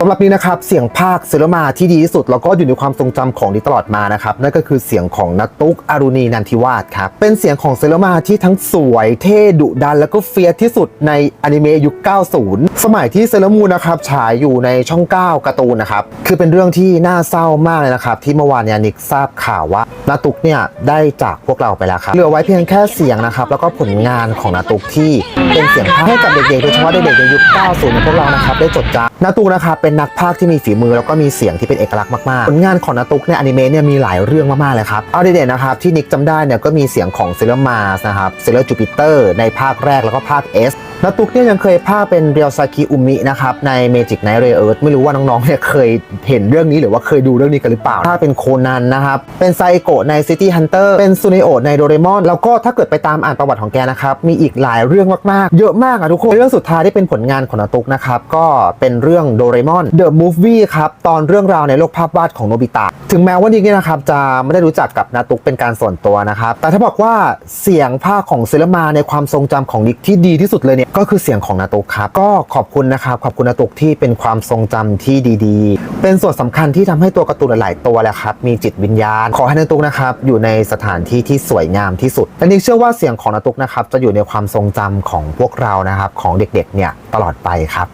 สำหรับนี้นะครับเสียงภาคเซเลมาที่ดีที่สุด แล้วก็อยู่ในความทรงจำของนิตลอดมานะครับนั่นก็คือเสียงของนักตุกอารุณีนันทิวาสครับเป็นเสียงของเซเลมาที่ทั้งสวยเท่ดุดัน แล้วก็เฟียสที่สุดในอนิเมะยุค 90 สมัยที่เซเลมูนะครับฉายอยู่ในช่อง 9การ์ตูนนะครับคือเป็นเรื่องที่น่าเศร้ามากเลยนะครับที่เมื่อวานเนี่ยนิกทราบข่าวว่านาตุกเนี่ยได้จากพวกเราไปแล้วครับเหลือไว้เพียงแค่เสียงนะครับแล้วก็ผลงานของนาตุกที่เป็นเสียงภาคให้กับเด็กๆโดยเฉพาะเด็กๆในยุค 90ของพวกเรานะครับได้จดจำนาตุกนะครับเป็นนักพากย์ที่มีฝีมือแล้วก็มีเสียงที่เป็นเอกลักษณ์มากๆผลงานของนาตุกในอนิเมะเนี่ยมีหลายเรื่องมากๆเลยครับเอาเด่นๆนะครับที่นิกจำได้เนี่ยก็มีเสียงของเซเลอร์มาสนะครับเซเลอร์จูปิเตอร์ในภาคแรกแล้วก็ภาค S นาตุกเนี่ยยังเคยพาเป็นเรียวซากิอุมินะครับใน Magic Knight Ray Earth ไม่รู้ว่าน้องๆเนี่ยเคยเห็นเรื่องนี้หรือว่าเคยดูเรื่องนี้กันหรือเปล่า ถ้าเป็นโคนันนะครับ เป็นไซโกะใน City Hunter เป็นซูเนโอในโดเรมอน แล้วก็ถ้าเกิดไปตามอ่านประวัติของแกนะครับ มีอีกหลายเรื่องมากๆ เยอะมากอะทุกคน เรื่องสุดท้ายที่เป็นผลงานของนาตุกนะครับ ก็เป็นเรื่องโดเรมอน The Movie ครับตอนเรื่องราวในโลกภาพวาดของโนบิตะถึงแม้ว่านิกเนี่ยนะครับจะไม่ได้รู้จักกับนาตุกเป็นการส่วนตัวนะครับแต่ถ้าบอกว่าเสียงภาคของเซเลมาในความทรงจำของนิกที่ดีที่สุดเลยเนี่ยก็คือเสียงของนาตุกครับ ก็ขอบคุณนะครับขอบคุณนาตุกที่เป็นความทรงจำที่ดีๆ เป็นส่วนสำคัญที่ทำให้ตัวการ์ตูนหลาย ๆ ตัวแหละครับ มีจิตวิญญาณ ขอให้นาตุกนะครับอยู่ในสถานที่ที่สวยงามที่สุดและนิกเชื่อว่าเสียงของนาตุกนะครับจะอยู่ในความทรงจำของพวกเรานะครับของเด็ก ๆ เนี่ยตลอดไปครับ